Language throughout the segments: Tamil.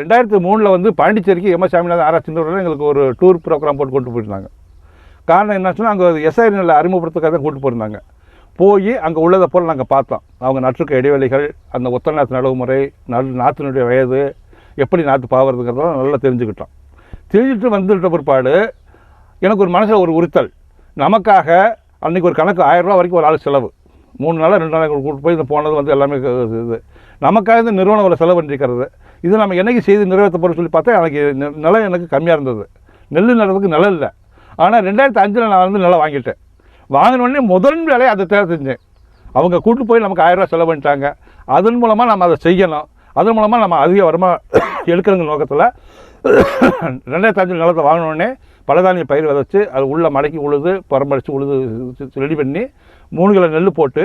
ரெண்டாயிரத்தி மூணில் வந்து பாண்டிச்சேரிக்கு எம்எஸ் சாமிநாதன் ஆராய்ச்சின்றவர்கள் எங்களுக்கு ஒரு டூர் ப்ரோக்ராம் போட்டு கொண்டு போயிருந்தாங்க. காரணம் என்னாச்சுன்னா அங்கே எஸ்ஐ நிலை அறிமுகப்படுத்துக்காக தான் கூட்டு போயிருந்தாங்க. போய் அங்கே உள்ளதை போல் நாங்கள் பார்த்தோம். அவங்க நட்டுருக்க இடைவெளிகள் அந்த ஒத்த நாற்று நடவு முறை நல் நாற்றினுடைய வயது எப்படி நாற்று பாவறதுங்கிறதெல்லாம் நல்லா தெரிஞ்சுக்கிட்டோம். தெரிஞ்சுட்டு வந்துட்ட பிற்பாடு எனக்கு ஒரு மனசில் ஒரு உறுத்தல். நமக்காக அன்றைக்கி ஒரு கணக்கு ஆயிரம் ரூபா வரைக்கும் ஒரு ஆள் செலவு. மூணு நாளாக ரெண்டு நாளைக்கு கூட்டு போய் இந்த போனது வந்து எல்லாமே இது நமக்காக இந்த நிறுவனம் ஒரு செலவு பண்ணிருக்கிறது இது நம்ம என்றைக்கு செய்து நிறைவேற்ற போகிறோம் சொல்லி பார்த்தா எனக்கு நிலம் எனக்கு கம்மியாக இருந்தது. நெல் நடுறதுக்கு நிலம் இல்லை. ஆனால் ரெண்டாயிரத்தி அஞ்சில் நான் வந்து நிலம் வாங்கிட்டேன். வாங்கினோடனே முதன் முதல் வேலையை அதை தேவை செஞ்சேன். அவங்க கூட்டு போய் நமக்கு ஆயிரரூவா செலவு பண்ணிட்டாங்க. அதன் மூலமாக நம்ம அதை செய்யணும். அதன் மூலமாக நம்ம அதிக வருமா எடுக்கிறங்க நோக்கத்தில் ரெண்டாயிரத்தி அஞ்சு நிலத்தை வாங்கினோடனே பலதானிய பயிர் விதைச்சு அது உள்ளே மடக்கி உழுது பரம்பரித்து உழுது ரெடி பண்ணி மூணு கிலோ நெல் போட்டு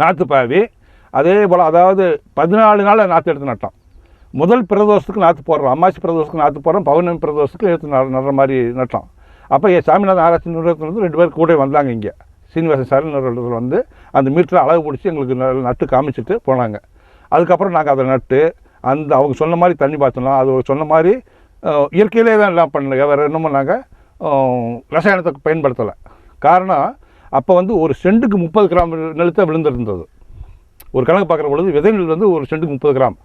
நாற்று பாவி. அதே போல் அதாவது பதினாலு நாளில் நாற்று எடுத்து நட்டோம். முதல் பிரதோஷத்துக்கு நாற்று போடுறோம் அம்மாசி பிரதோஷத்துக்கு நாற்று போடுறோம் பௌர்ணமி பிரதோஷத்துக்கு எடுத்து நட நடுற மாதிரி நட்டோம். அப்போ என் சாமிநாதன் ஆராய்ச்சி நிறுவனத்தில் வந்து ரெண்டு பேர் கூட வந்தாங்க இங்கே. சீனிவாசன் சார் நிறுவனத்தில் வந்து அந்த மீட்டரை அளவு பிடிச்சி எங்களுக்கு ந- நட்டு காமிச்சிட்டு போனாங்க. அதுக்கப்புறம் நாங்கள் அதை நட்டு அந்த அவங்க சொன்ன மாதிரி தண்ணி பாய்ச்சணும் அது சொன்ன மாதிரி இயற்கையிலே தான் எல்லாம் பண்ணல வேறு என்னமோ நாங்கள் ரசாயனத்தை பயன்படுத்தலை. காரணம் அப்போ வந்து ஒரு செண்டுக்கு முப்பது கிராம் நிலத்தை விழுந்திருந்தது. ஒரு கணக்கு பார்க்குற பொழுது விதை நெல் வந்து ஒரு செண்டுக்கு முப்பது கிராம்.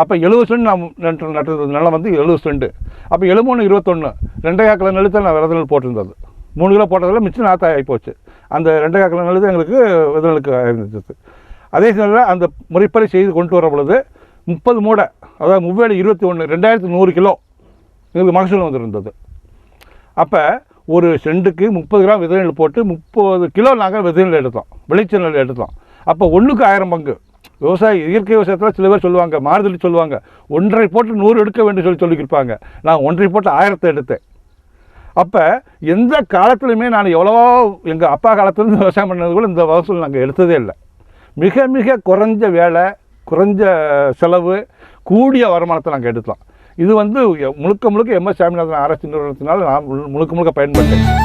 அப்போ எழுபது சென்ட் நான் நட்டு நட்டது நிலம் வந்து எழுபது சென்ட் அப்போ எழுபொன்று இருபத்தொன்று ரெண்டே கிலோ நெல்லுத்தை நான் வித நெல் போட்டிருந்தது. மூணு கிலோ போட்டதில் மிச்சம் நாற்று ஆகிப்போச்சு. போச்சு அந்த ரெண்டே கிலோ நிலத்தை எங்களுக்கு விதை நெல்லுக்கு இருந்துச்சு அதே சமயத்தில் அந்த முறைப்படி செய்து கொண்டு வர பொழுது முப்பது மூடை அதாவது மூவேலு இருபத்தி ஒன்று ரெண்டாயிரத்தி நூறு கிலோ எங்களுக்கு மகசூல் வந்துருந்தது. அப்போ ஒரு செண்டுக்கு முப்பது கிராம் விதை நெல் போட்டு முப்பது கிலோ நாங்கள் விதை நெல் எடுத்தோம். விளைச்சல் நெல் எடுத்தோம். அப்போ ஒன்றுக்கு ஆயிரம் பங்கு. விவசாய இயற்கை விவசாயத்தில் சில பேர் சொல்லுவாங்க மாறுதலி சொல்லுவாங்க. ஒன்றரை போட்டு நூறு எடுக்க வேண்டும் சொல்லி சொல்லியிருப்பாங்க. நான் ஒன்றரை போட்டு ஆயிரத்தை எடுத்தேன். அப்போ எந்த காலத்துலையுமே நான் எவ்வளவோ எங்கள் அப்பா காலத்துலேருந்து விவசாயம் பண்ணது கூட இந்த வசூல் நாங்கள் எடுத்ததே இல்லை. மிக மிக குறைஞ்ச வேலை குறைஞ்ச செலவு கூடிய வருமானத்தை நாங்கள் எடுத்தோம். இது வந்து முழுக்க முழுக்க எம்எஸ் சாமிநாதன் ஆராய்ச்சி நிறுவனத்தினால் நான் முழு- முழுக்க முழுக்க பயன்பட்டேன்